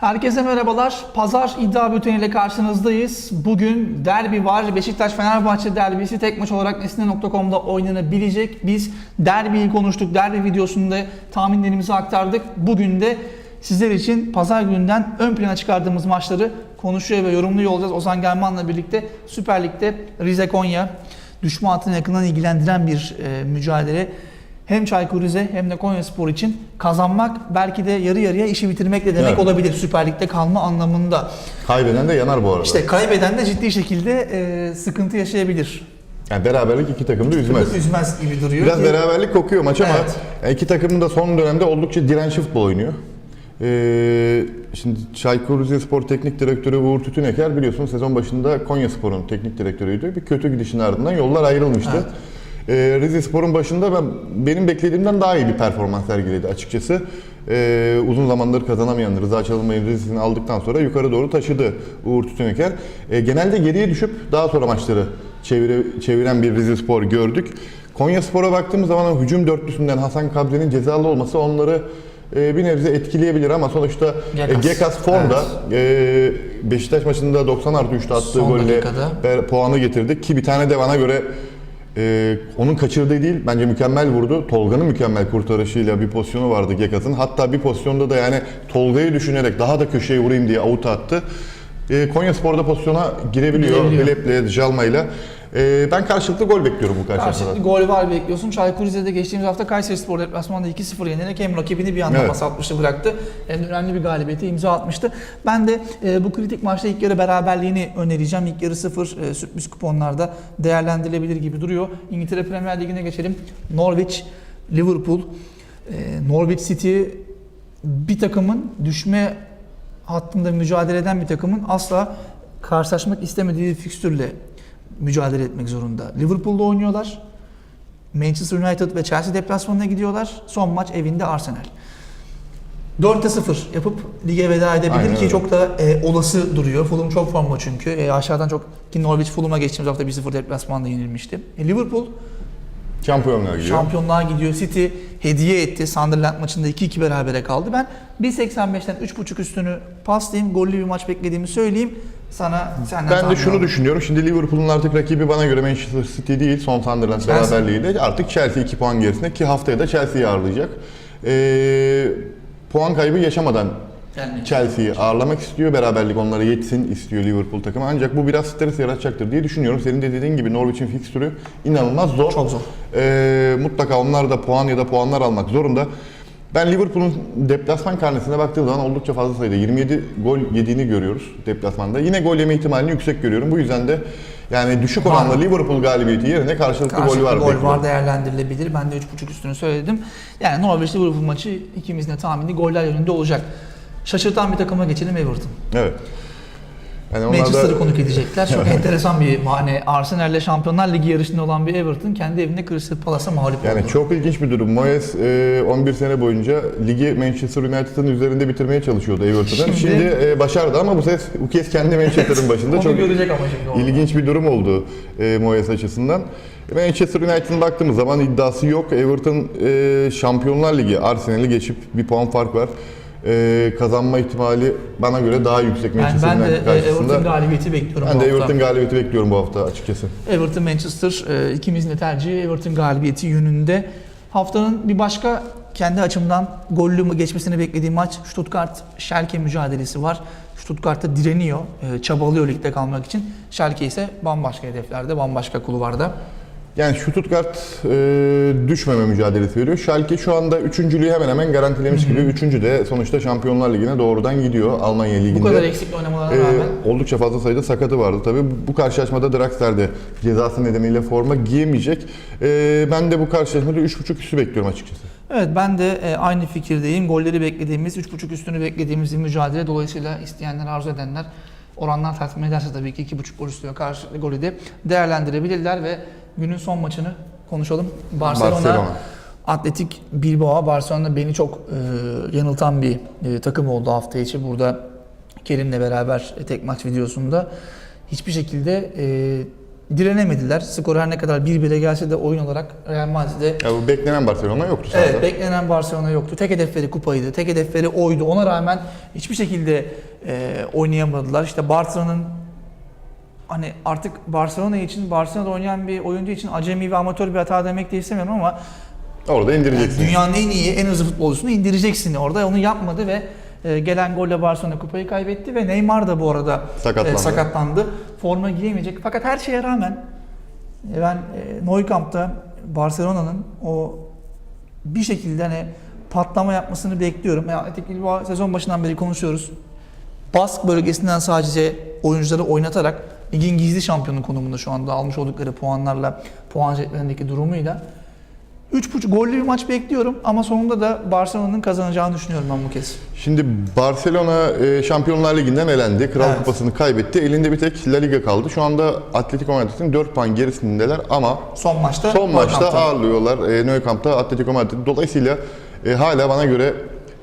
Herkese merhabalar. Pazar iddia bülteniyle karşınızdayız. Bugün derbi var. Beşiktaş-Fenerbahçe derbisi tek maç olarak Nesne.com'da oynanabilecek. Biz derbiyi konuştuk. Derbi videosunda tahminlerimizi aktardık. Bugün de sizler için pazar gününden ön plana çıkardığımız maçları konuşuyor ve yorumluyor olacağız. Ozan German'la birlikte Süper Lig'de Rize-Konya düşme hattına yakından ilgilendiren bir e, mücadele. Hem Çaykur Rize hem de Konyaspor için kazanmak belki de yarı yarıya işi bitirmek de demek Evet. olabilir Süper Lig'de kalma anlamında. Kaybeden de yanar bu arada. İşte kaybeden de ciddi şekilde e, sıkıntı yaşayabilir. yani beraberlik iki takımı da üzmez. Üzmez gibi duruyor. Biraz ki- beraberlik kokuyor maç ama Evet. iki takım da son dönemde oldukça dirençli futbol oynuyor. Ee, şimdi Çaykur Rizespor Teknik Direktörü Uğur Tütüneker biliyorsunuz sezon başında Konyaspor'un teknik direktörüydü. Bir kötü gidişin ardından yollar ayrılmıştı. Evet. Ee, Rizespor'un başında ben benim beklediğimden daha iyi bir performans sergiledi açıkçası. Ee, uzun zamandır kazanamayan Rıza Çalınbay'ın Rize'sini aldıktan sonra yukarı doğru taşıdı Uğur Tütüneker. Ee, genelde geriye düşüp daha sonra maçları çevire, çeviren bir Rizespor gördük. Konyaspor'a baktığımız zaman hücum dörtlüsünden Hasan Kabze'nin cezalı olması onları e, bir nebze etkileyebilir ama sonuçta Gekas. e, Gekas formda. E, Beşiktaş maçında 90 artı 3'te attığı Son golle dakikada. puanı getirdi ki bir tane de bana göre e, onun kaçırdığı değil bence mükemmel vurdu. Tolga'nın mükemmel kurtarışıyla bir pozisyonu vardı Gekas'ın. Hatta bir pozisyonda da yani Tolga'yı düşünerek daha da köşeye vurayım diye avuta attı. E, Konya Spor'da pozisyona girebiliyor. Girebiliyor. Helep'le, Jalma'yla. E, ben karşılıklı gol bekliyorum bu karşılaşmada. Karşılıklı gol var bekliyorsun. Çaykur Rize'de geçtiğimiz hafta Kayseri Spor deplasmanında 2-0 yenerek hem rakibini bir anda Evet. pas atmıştı bıraktı. Hem önemli bir galibiyete imza atmıştı. Ben de e, bu kritik maçta ilk yarı beraberliğini önereceğim. İlk yarı 0 e, sürpriz kuponlarda değerlendirilebilir gibi duruyor. İngiltere Premier Ligi'ne geçelim. Norwich, Liverpool, e, Norwich City bir takımın düşme hattında mücadele eden bir takımın asla karşılaşmak istemediği fikstürle mücadele etmek zorunda. Liverpool'da oynuyorlar. Manchester United ve Chelsea deplasmanına gidiyorlar. Son maç evinde Arsenal. 4'te 0 yapıp lige veda edebilir Aynen ki öyle. çok da e, olası duruyor. Fulham çok formda çünkü. E, aşağıdan çok ki Norwich Fulham'a geçtiğimiz hafta 1-0 deplasmanda yenilmişti. E, Liverpool Şampiyonlar gidiyor. şampiyonluğa gidiyor. City hediye etti. Sunderland maçında 2-2 berabere kaldı. Ben 1.85'ten 3.5 üstünü paslayayım. Gollü bir maç beklediğimi söyleyeyim. Sana senden Ben de şunu düşünüyorum. Şimdi Liverpool'un artık rakibi bana göre Manchester City değil. Son Sunderland Chelsea. beraberliğiyle. Artık Chelsea 2 puan gerisinde ki haftaya da Chelsea'yi ağırlayacak. Ee, puan kaybı yaşamadan Yani Chelsea'yi ağırlamak istiyor. Beraberlik onlara yetsin istiyor Liverpool takımı. Ancak bu biraz stres yaratacaktır diye düşünüyorum. Senin de dediğin gibi Norwich'in fikstürü inanılmaz zor. Çok zor. Ee, mutlaka onlar da puan ya da puanlar almak zorunda. Ben Liverpool'un deplasman karnesine baktığım zaman oldukça fazla sayıda 27 gol yediğini görüyoruz deplasmanda. Yine gol yeme ihtimalini yüksek görüyorum. Bu yüzden de yani düşük Var. oranla Liverpool galibiyeti yerine karşılıklı, Karşılıklı gol var. gol var değerlendirilebilir. Ben de 3.5 üstünü söyledim. Yani Norveç Liverpool maçı ikimizin de tahmini goller yönünde olacak. Şaşırtan bir takıma geçelim Everton. Evet. Yani Manchester'ı da konuk edecekler. Çok enteresan bir hani Arsenal'le Şampiyonlar Ligi yarışında olan bir Everton kendi evinde Crystal Palace'a mağlup yani oldu. çok ilginç bir durum. Moyes e, 11 sene boyunca ligi Manchester United'ın üzerinde bitirmeye çalışıyordu Everton'ın. Şimdi- Şimdi, e, başardı ama bu ses bu kez kendi Manchester'ın başında Onu çok görecek ama şimdi orada. İlginç bir durum oldu e, Moyes açısından. Manchester United'ın baktığımız zaman iddiası yok. Everton e, Şampiyonlar Ligi Arsenal'i geçip bir puan fark var. E, kazanma ihtimali bana göre daha yüksek Yani Manchester ben de e, karşısında. Everton galibiyeti bekliyorum ben bu de hafta. Everton galibiyeti bekliyorum bu hafta açıkçası. Everton Manchester e, ikimizin de tercihi Everton galibiyeti yönünde. Haftanın bir başka kendi açımdan gollü mü geçmesini beklediğim maç Stuttgart Schalke mücadelesi var. Stuttgart'ta direniyor, e, çabalıyor ligde kalmak için. Schalke ise bambaşka hedeflerde, bambaşka kulvarda. Yani Stuttgart e, düşmeme mücadelesi veriyor. Schalke şu anda üçüncülüğü hemen hemen garantilemiş gibi. Üçüncü de sonuçta Şampiyonlar Ligi'ne doğrudan gidiyor Almanya Ligi'nde. Bu kadar eksikli oynamalarına Ee, rağmen oldukça fazla sayıda sakatı vardı tabii. Bu karşılaşmada Draxler de cezası nedeniyle forma giyemeyecek. Ee, ben de bu karşılaşmada 3.5 üstü bekliyorum açıkçası. Evet ben de e, aynı fikirdeyim. Golleri beklediğimiz, 3.5 üstünü beklediğimiz bir mücadele. Dolayısıyla isteyenler, arzu edenler oranlar tatmin ederse tabii ki 2.5 gol üstüne karşılıklı golü de değerlendirebilirler ve günün son maçını konuşalım. Barcelona, Barcelona. Atletik Bilbao. Barcelona beni çok e, yanıltan bir e, takım oldu hafta içi. Burada Kerim'le beraber e, tek maç videosunda hiçbir şekilde e, direnemediler. Skor her ne kadar 1-1'e gelse de oyun olarak Real Madrid'de Ya bu beklenen Barcelona yoktu sahada. Evet, beklenen Barcelona yoktu. Tek hedefleri kupaydı. Tek hedefleri oydu. Ona rağmen hiçbir şekilde e, oynayamadılar. İşte Barcelona'nın hani artık Barcelona için, Barcelona'da oynayan bir oyuncu için acemi ve amatör bir hata demek de istemiyorum ama Orada indireceksin. dünyanın en iyi, en hızlı futbolcusunu indireceksin orada. Onu yapmadı ve e, gelen golle Barcelona kupayı kaybetti ve Neymar da bu arada Sakatlandı. e, sakatlandı. Forma giyemeyecek. Fakat her şeye rağmen e, ben e, Nou Camp'ta Barcelona'nın o bir şekilde hani patlama yapmasını bekliyorum. Ya Bilbao sezon başından beri konuşuyoruz. Bask bölgesinden sadece oyuncuları oynatarak ligin gizli şampiyonu konumunda şu anda almış oldukları puanlarla, puan jetlerindeki durumuyla 3.5 gollü bir maç bekliyorum ama sonunda da Barcelona'nın kazanacağını düşünüyorum ben bu kez. Şimdi Barcelona e, Şampiyonlar Ligi'nden elendi. Kral Evet. Kupası'nı kaybetti. Elinde bir tek La Liga kaldı. Şu anda Atletico Madrid'in 4 puan gerisindeler ama Son maçta son maçta ağırlıyorlar e, Nou Camp'ta Atletico Madrid. Dolayısıyla e, hala bana göre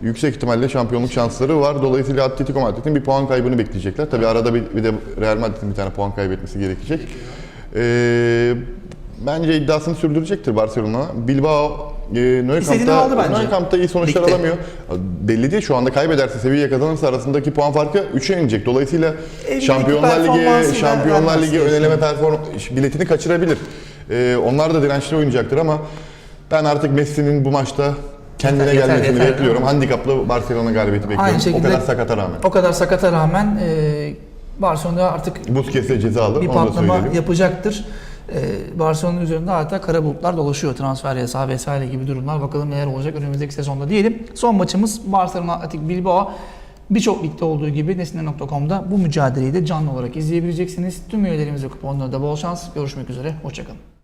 yüksek ihtimalle şampiyonluk şansları var. Dolayısıyla Atletico Madrid'in bir puan kaybını bekleyecekler. Tabi arada bir, bir de Real Madrid'in bir tane puan kaybetmesi gerekecek. E, bence iddiasını sürdürecektir Barcelona. Bilbao e. Nou Camp'ta iyi sonuçlar Ligde. alamıyor. Belli değil şu anda kaybederse Sevilla kazanırsa arasındaki puan farkı 3'e inecek. Dolayısıyla Evindeki Şampiyonlar Ligi, Şampiyonlar Ligi öneleme perform biletini kaçırabilir. Ee, onlar da dirençli oynayacaktır ama ben artık Messi'nin bu maçta kendine Yeter, yeter, gelmesini yeter. bekliyorum. Handikaplı Barcelona galibiyeti bekliyorum. Aynı şekilde- o kadar sakata rağmen. O kadar sakata rağmen e, Barcelona artık Busquets'e cezalı, bir onu da patlama yapacaktır. Ee, Barcelona'nın üzerinde hatta kara bulutlar dolaşıyor. Transfer yasağı vesaire gibi durumlar. Bakalım neler olacak önümüzdeki sezonda diyelim. Son maçımız Barcelona Atletik Bilbao. Birçok ligde olduğu gibi Nesne.com'da bu mücadeleyi de canlı olarak izleyebileceksiniz. Tüm üyelerimize kuponlarda bol şans. Görüşmek üzere. Hoşçakalın.